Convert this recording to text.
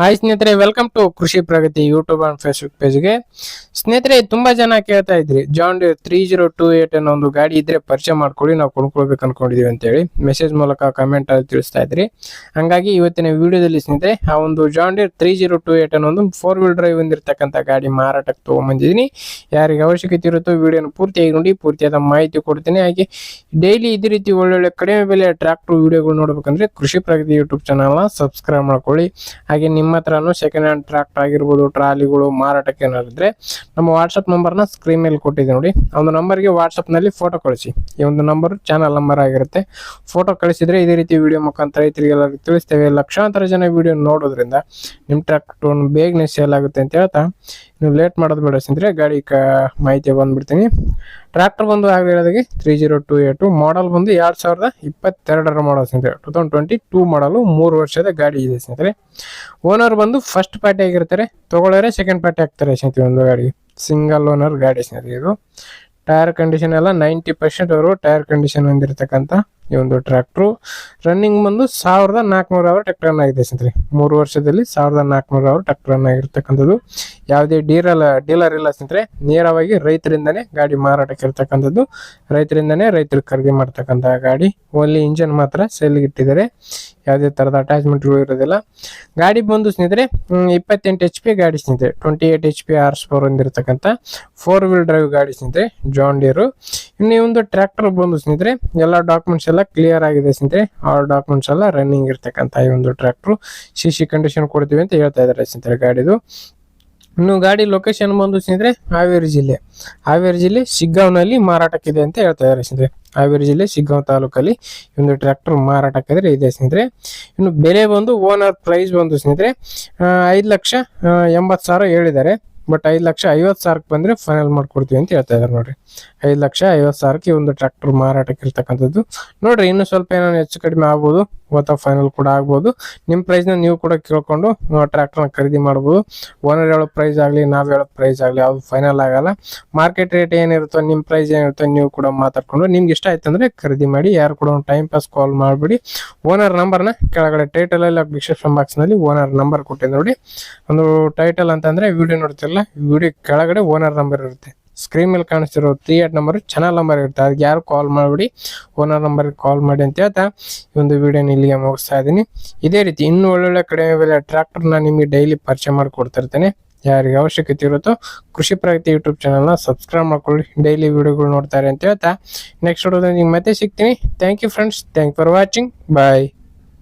Hi ಸ್ನೇಹಿತರೆ welcome to Krishi Pragati YouTube and Facebook ಪೇಜ್ಗೆ ಸ್ನೇಹಿತರೆ, ತುಂಬ ಜನ ಕೇಳ್ತಾ ಇದ್ರಿ John Deere three zero two eight ಅನ್ನೋ ಒಂದು ಗಾಡಿ ಇದ್ರೆ ಪರಿಚಯ ಮಾಡ್ಕೊಳ್ಳಿ, ನಾವು ಕೊಂಡ್ಕೊಳ್ಬೇಕು ಅನ್ಕೊಂಡಿದೀವಿ ಅಂತೇಳಿ ಮೆಸೇಜ್ ಮೂಲಕ ಕಮೆಂಟ್ ಅಲ್ಲಿ ತಿಳಿಸ್ತಾ ಇದ್ರಿ. ಹಂಗಾಗಿ ಇವತ್ತಿನ ವಿಡಿಯೋದಲ್ಲಿ ಸ್ನೇಹಿತರೆ, ಆ ಒಂದು John Deere three zero two eight ಅನ್ನೋ ಒಂದು ಫೋರ್ ವೀಲ್ ಡ್ರೈವ್ ಹೊಂದಿರತಕ್ಕಂಥ ಗಾಡಿ ಮಾರಾಟಕ್ಕೆ ತೊಗೊಂಬಂದಿದ್ದೀನಿ. ಯಾರಿಗೆ ಅವಶ್ಯಕತೆ ಇರುತ್ತೋ ವಿಡಿಯೋನ ಪೂರ್ತಿಯಾಗಿ ನೋಡಿ, ಪೂರ್ತಿಯಾದ ಮಾಹಿತಿ ಕೊಡ್ತೀನಿ. ಹಾಗೆ ಡೈಲಿ ಇದೇ ರೀತಿ ಒಳ್ಳೊಳ್ಳೆ ಕಡಿಮೆ ಬೆಲೆ ಟ್ರ್ಯಾಕ್ಟರ್ ವಿಡಿಯೋಗಳು ನೋಡ್ಬೇಕಂದ್ರೆ ಕೃಷಿ ಪ್ರಗತಿ ಯೂಟ್ಯೂಬ್ ಚಾನಲ್ನ ಸಬ್ಸ್ಕ್ರೈಬ್ ಮಾಡ್ಕೊಳ್ಳಿ. ಹಾಗೆ ನಿಮ್ಮ ಹತ್ರನೂ ಸೆಕೆಂಡ್ ಹ್ಯಾಂಡ್ ಟ್ರ್ಯಾಕ್ಟರ್ ಆಗಿರ್ಬೋದು ಟ್ರಾಲಿಗಳು ಮಾರಾಟಕ್ಕೆ ಏನಾದ್ರು ಇದ್ರೆ ನಮ್ಮ ವಾಟ್ಸಪ್ ನಂಬರ್ನ ಸ್ಕ್ರೀನ್ ಮೇಲೆ ಕೊಟ್ಟಿದ್ದೆ ನೋಡಿ. ಆ ಒಂದು ನಂಬರ್ಗೆ ವಾಟ್ಸಪ್ನಲ್ಲಿ ಫೋಟೋ ಕಳಿಸಿ. ಈ ಒಂದು ನಂಬರ್ ಚಾನಲ್ ನಂಬರ್ ಆಗಿರುತ್ತೆ. ಫೋಟೋ ಕಳಿಸಿದ್ರೆ ಇದೇ ರೀತಿ ವಿಡಿಯೋ ಮುಖಾಂತರ ರೈತರಿಗೆಲ್ಲ ತಿಳಿಸ್ತೇವೆ. ಲಕ್ಷಾಂತರ ಜನ ವಿಡಿಯೋ ನೋಡೋದ್ರಿಂದ ನಿಮ್ಮ ಟ್ರ್ಯಾಕ್ಟರ್ ಬೇಗನೆ ಸೇಲ್ ಆಗುತ್ತೆ ಅಂತ ಹೇಳ್ತಾ. ನೀವು ಲೇಟ್ ಮಾಡೋದು ಬೇಡ ಸ್ನೇಹಿತರೆ, ಗಾಡಿ ಕ, ಮಾಹಿತಿ ಬಂದುಬಿಡ್ತೀನಿ. ಟ್ರ್ಯಾಕ್ಟರ್ ಬಂದು ಆಗಲಿ ಹೇಳಿದಾಗೆ ತ್ರೀ ಜೀರೋ ಟು ಏಟು ಮಾಡಲ್ ಬಂದು ಎರಡು ಸಾವಿರದ ಇಪ್ಪತ್ತೆರಡರ ಮಾಡಲ್ ಸ್ನೇಹಿತರೆ. ಟು ತೌಸಂಡ್ ಟ್ವೆಂಟಿ ಟೂ ಮಾಡಲು ಮೂರು ವರ್ಷದ ಗಾಡಿ ಇದೆ ಸ್ನೇಹಿತರೆ. ಓನರ್ ಬಂದು ಫಸ್ಟ್ ಪಾರ್ಟಿ ಆಗಿರ್ತಾರೆ, ತೊಗೊಳ್ಳೋರೆ ಸೆಕೆಂಡ್ ಪಾರ್ಟಿ ಆಗ್ತಾರೆ ಸ್ನೇಹಿತರೆ ಒಂದು ಗಾಡಿ. ಸಿಂಗಲ್ ಓನರ್ ಗಾಡಿ ಸ್ನೇಹಿತರೆ ಇದು. ಟೈರ್ ಕಂಡೀಷನ್ ಎಲ್ಲ ನೈಂಟಿ ಪರ್ಸೆಂಟ್ ಅವರು ಟೈರ್ ಕಂಡೀಷನ್ ಹೊಂದಿರತಕ್ಕಂಥ ಈ ಒಂದು ಟ್ರ್ಯಾಕ್ಟ್ರು ರನ್ನಿಂಗ್ ಬಂದು ಸಾವಿರದ ನಾಲ್ಕುನೂರು ಅವರ್ ಟ್ರ್ಯಾಕ್ಟರ್ ಆಗಿದೆ ಸ್ನೇಹಿತರೆ. ಮೂರು ವರ್ಷದಲ್ಲಿ ಸಾವಿರದ ನಾಲ್ಕುನೂರು ಅವರ್ ಟ್ರ್ಯಾಕ್ಟರ್ ಆಗಿರ್ತಕ್ಕಂಥದ್ದು. ಯಾವುದೇ ಡೀಲರ್ ಡೀಲರ್ ಇಲ್ಲ ಸ್ನೇಹಿತರೆ. ನೇರವಾಗಿ ರೈತರಿಂದನೇ ಗಾಡಿ ಮಾರಾಟಕ್ಕೆ ಇರ್ತಕ್ಕಂಥದ್ದು. ರೈತರಿಂದನೇ ರೈತರು ಖರೀದಿ ಮಾಡ್ತಕ್ಕಂತಹ ಗಾಡಿ. ಓನ್ಲಿ ಇಂಜನ್ ಮಾತ್ರ ಸೇಲ್ಗೆ ಇಟ್ಟಿದ್ದಾರೆ. ಯಾವುದೇ ಥರದ ಅಟ್ಯಾಚ್ಮೆಂಟ್ಗಳು ಇರೋದಿಲ್ಲ. ಗಾಡಿ ಬಂದು ಸ್ನೇಹಿತರೆ ಇಪ್ಪತ್ತೆಂಟು ಎಚ್ ಪಿ ಗಾಡಿ ಸ್ನೇಹಿತರೆ. Twenty eight H P horse power ಹೊಂದಿರತಕ್ಕಂಥ ಫೋರ್ ವೀಲ್ ಡ್ರೈವ್ ಗಾಡಿ ಸ್ನೇಹಿತರೆ ಜಾನ್ ಡೀರು ಇನ್ನು ಒಂದು ಟ್ರ್ಯಾಕ್ಟರ್ ಬಂದು ಸ್ನೇಹಿತರೆ, ಎಲ್ಲ ಡಾಕ್ಯುಮೆಂಟ್ಸ್ ಎಲ್ಲ ಕ್ಲಿಯರ್ ಆಗಿದೆ ಸ್ನೇಹಿತರೆ. ಆ ಡಾಕ್ಯುಮೆಂಟ್ಸ್ ಎಲ್ಲ ರನ್ನಿಂಗ್ ಇರ್ತಕ್ಕಂಥ ಈ ಒಂದು ಟ್ರ್ಯಾಕ್ಟರ್ ಸಿ ಸಿ ಕಂಡೀಷನ್ ಕೊಡ್ತೀವಿ ಅಂತ ಹೇಳ್ತಾ ಇದ್ದಾರೆ ಸ್ನೇಹಿತರೆ ಗಾಡಿದು. ಇನ್ನು ಗಾಡಿ ಲೊಕೇಶನ್ ಬಂದು ಸ್ನೇಹಿತರೆ, ಹಾವೇರಿ ಜಿಲ್ಲೆ. ಹಾವೇರಿ ಜಿಲ್ಲೆ ಶಿಗ್ಗಾಂವ್ನಲ್ಲಿ ಮಾರಾಟಕ್ಕಿದೆ ಅಂತ ಹೇಳ್ತಾ ಇದ್ದಾರೆ ಸ್ನೇಹಿತರೆ. ಹಾವೇರಿ ಜಿಲ್ಲೆ ಶಿಗ್ಗಾಂವ್ ತಾಲೂಕಲ್ಲಿ ಒಂದು ಟ್ರ್ಯಾಕ್ಟರ್ ಮಾರಾಟಕ್ಕಿದ್ರೆ ಇದೆ ಸ್ನೇಹಿತರೆ. ಇನ್ನು ಬೆಲೆ ಬಂದು ಓನರ್ ಪ್ರೈಸ್ ಬಂದು ಸ್ನೇಹಿತರೆ ಐದು ಲಕ್ಷ ಎಂಬತ್ತು ಸಾವಿರ ಹೇಳಿದ್ದಾರೆ. ಬಟ್ ಐದು ಲಕ್ಷ ಐವತ್ತು ಸಾವಿರಕ್ಕೆ ಬಂದರೆ ಫೈನಲ್ ಮಾಡಿಕೊಡ್ತೀವಿ ಅಂತ ಹೇಳ್ತಾ ಇದ್ದಾರೆ ನೋಡಿರಿ. ಐದು ಲಕ್ಷ ಐವತ್ತು ಸಾವಿರಕ್ಕೆ ಒಂದು ಟ್ರ್ಯಾಕ್ಟರ್ ಮಾರಾಟಕ್ಕೆ ಇರ್ತಕ್ಕಂಥದ್ದು. ನೋಡಿರಿ, ಇನ್ನೂ ಸ್ವಲ್ಪ ಏನೋ ಹೆಚ್ಚು ಕಡಿಮೆ ಆಗ್ಬೋದು ಅಥವಾ ಫೈನಲ್ ಕೂಡ ಆಗ್ಬೋದು. ನಿಮ್ಮ ಪ್ರೈಸ್ನ ನೀವು ಕೂಡ ಕೇಳ್ಕೊಂಡು ಟ್ರ್ಯಾಕ್ಟರ್ನ ಖರೀದಿ ಮಾಡ್ಬೋದು. ಓನರ್ ಹೇಳೋ ಪ್ರೈಸ್ ಆಗಲಿ, ನಾವು ಹೇಳೋ ಪ್ರೈಸ್ ಆಗಲಿ, ಯಾವುದು ಫೈನಲ್ ಆಗಲ್ಲ. ಮಾರ್ಕೆಟ್ ರೇಟ್ ಏನಿರುತ್ತೋ ನಿಮ್ಮ ಪ್ರೈಸ್ ಏನಿರುತ್ತೋ, ನೀವು ಕೂಡ ಮಾತಾಡ್ಕೊಂಡು, ನಿಮ್ಗೆ ಇಷ್ಟ ಆಯ್ತು ಅಂದ್ರೆ ಖರೀದಿ ಮಾಡಿ, ಯಾರು ಕೂಡ ಒಂದು ಟೈಮ್ ಪಾಸ್ ಕಾಲ್ ಮಾಡಿಬಿಡಿ. ಓನರ್ ನಂಬರ್ನ ಕೆಳಗಡೆ ಟೈಟಲ್ ಅಲ್ಲಿ ಡಿಸ್ಕ್ರಿಪ್ಷನ್ ಬಾಕ್ಸ್ನಲ್ಲಿ ಓನರ್ ನಂಬರ್ ಕೊಟ್ಟಿದ್ದೆ ನೋಡಿ. ಒಂದು ಟೈಟಲ್ ಅಂತಂದ್ರೆ ವಿಡಿಯೋ ನೋಡ್ತಿರಲ್ಲ ವಿಡಿಯೋ ಕೆಳಗಡೆ ಓನರ್ ನಂಬರ್ ಇರುತ್ತೆ. ಸ್ಕ್ರೀನ್ ಮೇಲೆ ಕಾಣಿಸ್ತಿರೋ three eight number channel number ಇರುತ್ತೆ. ಅದಕ್ಕೆ ಯಾರು ಕಾಲ್ ಮಾಡಿಬಿಡಿ ಓನರ್ ನಂಬರ್ಗೆ ಕಾಲ್ ಮಾಡಿ ಅಂತ ಹೇಳ್ತಾ ಈ ಒಂದು ವಿಡಿಯೋನ ಇಲ್ಲಿಗೆ ಮುಗಿಸ್ತಾ ಇದ್ದೀನಿ. ಇದೇ ರೀತಿ ಇನ್ನೂ ಒಳ್ಳೊಳ್ಳೆ ಕಡಿಮೆ ಬೆಲೆ ಟ್ರ್ಯಾಕ್ಟರ್ನ ನಿಮಗೆ ಡೈಲಿ ಪರಿಚಯ ಮಾಡಿಕೊಡ್ತಿರ್ತೇನೆ ಯಾರಿಗೆ ಅವಶ್ಯಕತೆ ಇರುತ್ತೋ, ಕೃಷಿ ಪ್ರಗತಿ ಯೂಟ್ಯೂಬ್ ಚಾನಲ್ನ ಸಬ್ಸ್ಕ್ರೈಬ್ ಮಾಡ್ಕೊಳ್ಳಿ. ಡೈಲಿ ವಿಡಿಯೋಗಳು ನೋಡ್ತಾರೆ ಅಂತ ಹೇಳ್ತಾ. ನೆಕ್ಸ್ಟ್ ನೋಡೋದ್ರೆ ನಿಮ್ಗೆ ಮತ್ತೆ ಸಿಗ್ತೀನಿ. Thank you friends thank for watching bye